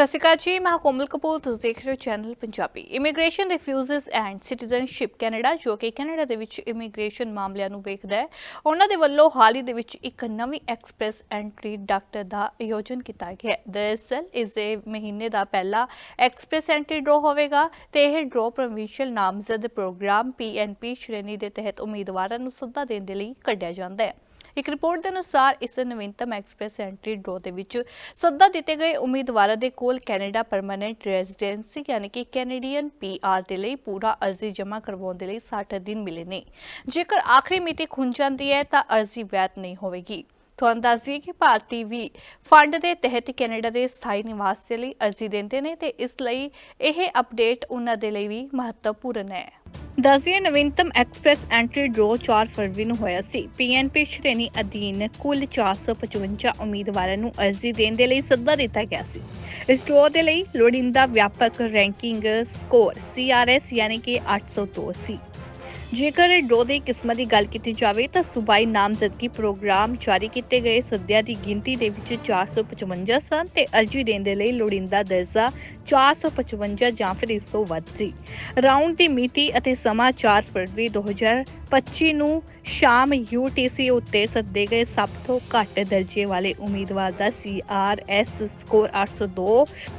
ਸਤਿ ਸ਼੍ਰੀ ਅਕਾਲ ਜੀ, ਮੈਂ ਕੋਮਲ ਕਪੂਰ, ਤੁਸੀਂ ਦੇਖ ਰਹੇ ਹੋ channel Punjabi. Immigration refugees and citizenship Canada ਜੋ ਕਿ ਕੈਨੇਡਾ ਦੇ ਵਿੱਚ ਇਮੀਗ੍ਰੇਸ਼ਨ ਮਾਮਲਿਆਂ ਨੂੰ ਵੇਖਦਾ ਹੈ, ਉਹਨਾਂ ਦੇ ਵੱਲੋਂ ਹਾਲ ਹੀ ਦੇ ਵਿੱਚ ਇੱਕ ਨਵੀਂ ਐਕਸਪ੍ਰੈਸ ਐਂਟਰੀ ਡਾਕਟਰ ਦਾ ਆਯੋਜਨ ਕੀਤਾ ਗਿਆ ਹੈ। ਦਰਅਸਲ, ਇਸ ਦੇ ਮਹੀਨੇ ਦਾ ਪਹਿਲਾ ਐਕਸਪ੍ਰੈਸ ਐਂਟਰੀ ਡਰਾ ਹੋਵੇਗਾ ਤੇ ਇਹ ਡਰੋ ਪ੍ਰੋਵਿੰਸ਼ੀਅਲ ਨਾਮਜ਼ਦ ਪ੍ਰੋਗਰਾਮ ਪੀਐਨਪੀ ਸ਼੍ਰੇਣੀ ਦੇ ਤਹਿਤ ਉਮੀਦਵਾਰਾਂ ਨੂੰ ਸੱਦਾ ਦੇਣ ਦੇ ਲਈ ਕੱਢਿਆ ਜਾਂਦਾ ਹੈ। ਇੱਕ ਰਿਪੋਰਟ ਦੇ ਅਨੁਸਾਰ ਇਸ ਨਵੀਨਤਮ ਐਕਸਪ੍ਰੈਸ ਐਂਟਰੀ ਡਰਾ ਦੇ ਵਿੱਚ ਸੱਦਾ ਦਿੱਤੇ ਗਏ ਉਮੀਦਵਾਰਾਂ ਦੇ ਕੋਲ ਕੈਨੇਡਾ ਪਰਮਨੈਂਟ ਰੈਜ਼ੀਡੈਂਸੀ ਯਾਨੀ ਕਿ ਕੈਨੇਡੀਅਨ ਪੀਆਰ ਦੇ ਲਈ ਪੂਰਾ ਅਰਜ਼ੀ ਜਮ੍ਹਾਂ ਕਰਵਾਉਣ ਦੇ ਲਈ 60 ਦਿਨ ਮਿਲੇ ਨੇ। ਜੇਕਰ ਆਖਰੀ ਮਿਤੀ ਖੁੰਝ ਜਾਂਦੀ ਹੈ ਤਾਂ ਅਰਜ਼ੀ ਵੈਧ ਨਹੀਂ ਹੋਵੇਗੀ। ਤੁਹਾਨੂੰ ਦੱਸ ਦਈਏ ਕਿ ਭਾਰਤੀ ਵੀ ਫੰਡ ਦੇ ਤਹਿਤ ਕੈਨੇਡਾ ਦੇ ਸਥਾਈ ਨਿਵਾਸ ਦੇ ਲਈ ਅਰਜ਼ੀ ਦਿੰਦੇ ਨੇ ਤੇ ਇਸ ਲਈ ਇਹ ਅਪਡੇਟ ਉਹਨਾਂ ਦੇ ਲਈ ਵੀ ਮਹੱਤਵਪੂਰਨ ਹੈ। ਦਸਈਏ ਨਵੀਨਤਮ ਐਕਸਪ੍ਰੈਸ ਐਂਟਰੀ ਡਰੋ 4 ਫਰਵਰੀ ਨੂੰ ਹੋਇਆ ਸੀ। ਪੀਐਨਪੀ ਸ਼੍ਰੇਣੀ ਅਧੀਨ ਕੁੱਲ 455 ਉਮੀਦਵਾਰਾਂ ਨੂੰ ਅਰਜ਼ੀ ਦੇਣ ਦੇ ਲਈ ਸੱਦਾ ਦਿੱਤਾ ਗਿਆ ਸੀ। ਇਸ ਡਰੋ ਦੇ ਲਈ ਲੋੜੀਂਦਾ ਵਿਆਪਕ ਰੈਂਕਿੰਗ ਸਕੋਰ ਸੀਆਰਐਸ ਯਾਨੀ ਕਿ 802 ਸੀ। ਜੇਕਰ ਡੋ ਦੀ ਕਿਸਮਤ ਦੀ ਗੱਲ ਕੀਤੀ ਜਾਵੇ ਤਾਂ ਸੂਬਾਈ ਨਾਮਜ਼ਦਗੀ ਪ੍ਰੋਗਰਾਮ ਜਾਰੀ ਕੀਤੇ ਗਏ ਸੱਦਿਆਂ ਦੀ ਗਿਣਤੀ ਦੇ ਵਿੱਚ 455 ਸਨ ਤੇ ਅਰਜ਼ੀ ਦੇਣ ਦੇ ਲਈ ਲੋੜੀਂਦਾ ਦਰਜਾ 455 ਜਾਂ ਫਿਰ ਇਸ ਤੋਂ ਵੱਧ ਸੀ। ਰਾਉਂਡ ਦੀ ਮਿਤੀ ਅਤੇ ਸਮਾਂ 4 ਫਰਵਰੀ 2025 ਨੂੰ ਸ਼ਾਮ UTC ਉੱਤੇ ਸੱਦੇ ਗਏ ਸਭ ਤੋਂ ਘੱਟ ਦਰਜੇ ਵਾਲੇ ਉਮੀਦਵਾਰ ਦਾ CRS ਸਕੋਰ 802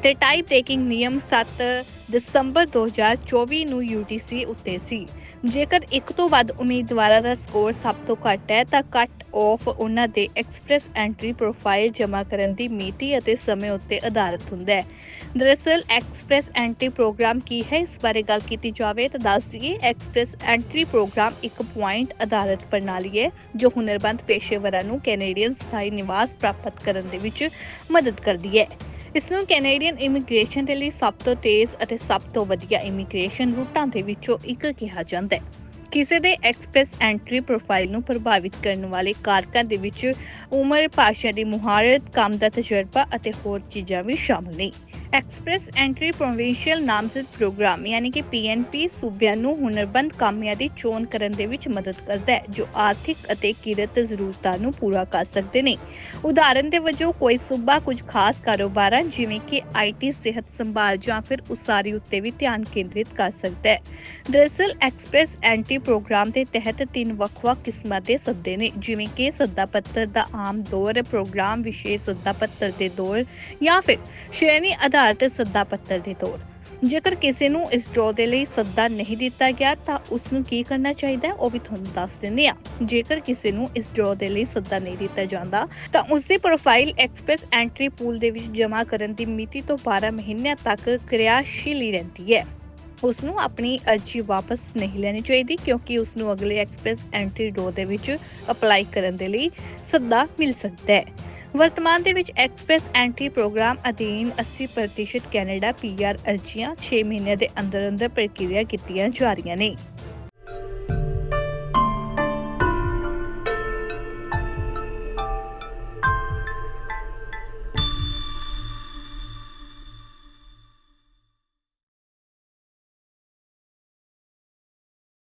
ਤੇ ਟਾਈਪ ਟੇਕਿੰਗ ਨਿਯਮ 7 ਦਸੰਬਰ 2024 ਨੂੰ UTC ਉੱਤੇ ਸੀ। ਜੇਕਰ ਇੱਕ ਤੋਂ ਵੱਧ ਉਮੀਦਵਾਰਾਂ ਦਾ ਸਕੋਰ ਸਭ ਤੋਂ ਘੱਟ ਹੈ, ਤਾਂ ਕੱਟ ਆਫ ਉਹਨਾਂ ਦੇ ਐਕਸਪ੍ਰੈਸ ਐਂਟਰੀ ਪ੍ਰੋਫਾਈਲ ਜਮ੍ਹਾਂ ਕਰਨ ਦੀ ਮਿਤੀ ਅਤੇ ਸਮੇਂ ਉੱਤੇ ਆਧਾਰਿਤ ਹੁੰਦਾ ਹੈ। ਦਰਅਸਲ ਐਕਸਪ੍ਰੈਸ ਐਂਟਰੀ ਪ੍ਰੋਗਰਾਮ ਕੀ ਹੈ? ਇਸ ਬਾਰੇ ਗੱਲ ਕੀਤੀ ਜਾਵੇ ਤਾਂ ਦੱਸ ਦਈਏ ਐਕਸਪ੍ਰੈਸ ਐਂਟਰੀ ਪ੍ਰੋਗਰਾਮ ਇੱਕ ਪੁਆਇੰਟ ਆਧਾਰਿਤ ਪ੍ਰਣਾਲੀ ਹੈ, ਜੋ ਹੁਨਰਬੰਦ ਪੇਸ਼ੇਵਰਾਂ ਨੂੰ ਕੈਨੇਡੀਅਨ ਸਥਾਈ ਨਿਵਾਸ ਪ੍ਰਾਪਤ ਕਰਨ ਦੇ ਵਿੱਚ ਮਦਦ ਕਰਦੀ ਹੈ। ਇਸ ਨੂੰ ਕੈਨੇਡੀਅਨ ਇਮੀਗ੍ਰੇਸ਼ਨ ਦੇ ਲਈ ਸਭ ਤੋਂ ਤੇਜ਼ ਅਤੇ ਸਭ ਤੋਂ ਵਧੀਆ ਇਮੀਗ੍ਰੇਸ਼ਨ ਰੂਟਾਂ ਦੇ ਵਿੱਚੋਂ ਇੱਕ ਕਿਹਾ ਜਾਂਦਾ ਹੈ। ਕਿਸੇ ਦੇ ਐਕਸਪ੍ਰੈਸ ਐਂਟਰੀ ਪ੍ਰੋਫਾਈਲ ਨੂੰ ਪ੍ਰਭਾਵਿਤ ਕਰਨ ਵਾਲੇ ਕਾਰਕਾਂ ਦੇ ਵਿੱਚ ਉਮਰ, ਭਾਸ਼ਾ ਦੀ ਮੁਹਾਰਤ, ਕੰਮ ਦਾ ਤਜਰਬਾ ਅਤੇ ਹੋਰ ਚੀਜ਼ਾਂ ਵੀ ਸ਼ਾਮਲ ਨੇ। ਐਕਸਪ੍ਰੈਸ ਐਂਟਰੀ ਪ੍ਰੋਵਿੰਸ਼ੀਅਲ ਨਾਮਜ਼ਦ ਪ੍ਰੋਗਰਾਮ, ਯਾਨੀ ਕਿ ਪੀਐਨਪੀ ਸੂਬਿਆਂ ਨੂੰ ਹੁਨਰਬੰਦ ਕਾਮਿਆਂ ਦੀ ਚੋਣ ਕਰਨ ਦੇ ਵਿੱਚ ਮਦਦ ਕਰਦਾ ਹੈ, ਜੋ ਆਰਥਿਕ ਅਤੇ ਕਿਰਤ ਜ਼ਰੂਰਤਾਂ ਨੂੰ ਪੂਰਾ ਕਰ ਸਕਦੇ ਨੇ। ਉਦਾਹਰਨ ਦੇ ਵਜੋਂ, ਕੋਈ ਸੂਬਾ ਕੁਝ ਖਾਸ ਕਾਰੋਬਾਰਾਂ, ਜਿਵੇਂ ਕਿ ਆਈਟੀ ਸਿਹਤ ਸੰਭਾਲ ਜਾਂ ਫਿਰ ਉਸਾਰੀ ਉੱਤੇ ਵੀ ਧਿਆਨ ਕੇਂਦਰਿਤ ਕਰ ਸਕਦਾ ਹੈ। ਦਰਅਸਲ, ਐਕਸਪ੍ਰੈਸ ਐਂਟਰੀ ਪ੍ਰੋਗਰਾਮ ਦੇ ਤਹਿਤ ਤਿੰਨ ਵੱਖ-ਵੱਖ ਕਿਸਮਾਂ ਦੇ ਸੱਦੇ ਨੇ, ਜਿਵੇਂ ਕਿ ਸੱਦਾ ਪੱਤਰ ਦਾ ਆਮ ਦੌਰ, ਪ੍ਰੋਗਰਾਮ ਵਿਸ਼ੇਸ਼ ਸੱਦਾ ਪੱਤਰ ਦੇ ਦੌਰ ਜਾਂ ਫਿਰ ਸ਼੍ਰੇਣੀ ਆਧਾਰਿਤ ਸੱਦਾ ਪੱਤਰ ਦੇ ਦੌਰ ਜੇਕਰ ਕਿਸੇ ਨੂੰ ਇਸ ਡਰਾ ਦੇ ਲਈ ਸੱਦਾ ਨਹੀਂ ਦਿੱਤਾ ਗਿਆ, ਤਾਂ ਉਸ ਨੂੰ ਕੀ ਕਰਨਾ ਚਾਹੀਦਾ ਹੈ, ਉਹ ਵੀ ਤੁਹਾਨੂੰ ਦੱਸ ਦਿੰਦੇ ਆ ਜੇਕਰ ਕਿਸੇ ਨੂੰ ਇਸ ਡਰਾ ਦੇ ਲਈ ਸੱਦਾ ਨਹੀਂ ਦਿੱਤਾ ਜਾਂਦਾ, ਤਾਂ ਉਸ ਦੀ ਪ੍ਰੋਫਾਈਲ ਐਕਸਪ੍ਰੈਸ ਐਂਟਰੀ ਪੂਲ ਦੇ ਵਿੱਚ ਜਮ੍ਹਾਂ ਕਰਨ ਦੀ ਮਿਤੀ ਤੋਂ 12 ਮਹੀਨਿਆਂ ਤੱਕ ਕਿਰਿਆਸ਼ੀਲ ਹੀ ਰਹਿੰਦੀ ਹੈ। ਉਸ ਨੂੰ ਆਪਣੀ ਅਰਜ਼ੀ ਵਾਪਸ ਨਹੀਂ ਲੈਣੀ ਚਾਹੀਦੀ, ਕਿਉਂਕਿ ਉਸ ਨੂੰ ਅਗਲੇ ਐਕਸਪ੍ਰੈਸ ਐਂਟਰੀ ਡਰਾ ਦੇ ਵਿੱਚ ਅਪਲਾਈ ਕਰਨ ਦੇ ਲਈ ਸੱਦਾ ਮਿਲ ਸਕਦਾ ਹੈ। ਵਰਤਮਾਨ ਦੇ ਵਿੱਚ ਐਕਸਪ੍ਰੈਸ ਐਂਟਰੀ ਪ੍ਰੋਗਰਾਮ ਅਧੀਨ 80% ਕੈਨੇਡਾ ਪੀਆਰ ਅਰਜ਼ੀਆਂ 6 ਮਹੀਨਿਆਂ ਦੇ ਅੰਦਰ ਅੰਦਰ ਪ੍ਰਕਿਰਿਆ ਕੀਤੀਆਂ ਜਾ ਰਹੀਆਂ ਨੇ।